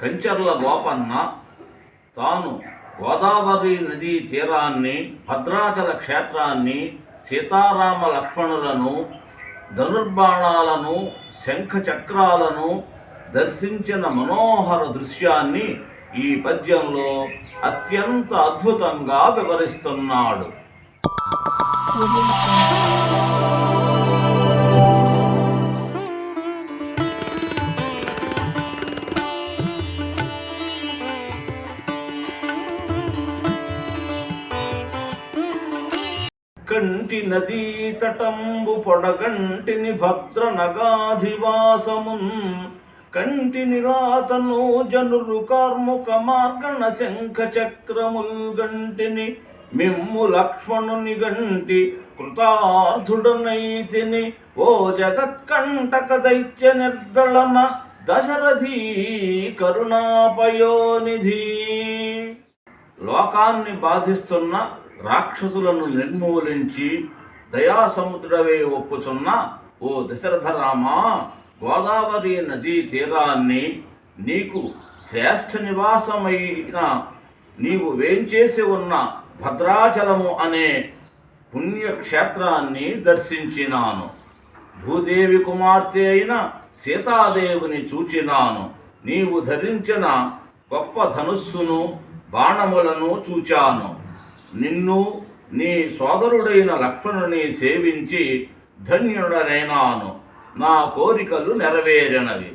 కంచర్ల గోపన్న తాను గోదావరి నదీ తీరాన్ని భద్రాచల క్షేత్రాన్ని సీతారామ లక్ష్మణులను ధనుర్బాణాలను శంఖ చక్రాలను దర్శించిన మనోహర దృశ్యాన్ని ఈ పద్యంలో అత్యంత అద్భుతంగా వివరిస్తున్నాడు. కంటి నదీ తటంబు పొడగంటిని భద్ర నగాధివాసమున్. కంటి నిరాతను జనులు కార్ముక మార్గణ శంఖ చక్రముల్ గంటిని మిమ్ము లక్ష్మణుని గంటి కృతార్థుడనైతిని. ఓ జగత్కంటక దైత్య నిర్దళన దశరథీ కరుణాపయోనిధి. లోకాన్ని బాధిస్తున్న రాక్షసులను నిర్మూలించి దయాసముద్రవే ఒప్పుచున్న ఓ దశరథరామా గోదావరి నదీ తీరాన్ని నీకు శ్రేష్ఠ నివాసమైన నీవు వేంచేసి ఉన్న భద్రాచలము అనే పుణ్యక్షేత్రాన్ని దర్శించినాను. భూదేవి కుమార్తె అయిన సీతాదేవిని చూచినాను. నీవు ధరించిన గొప్ప ధనుస్సును బాణములను చూచాను. నిన్ను నీ సోదరుడైన లక్ష్మణుని సేవించి ధన్యుడనైనాను. నా కోరికలు నెరవేరినవి.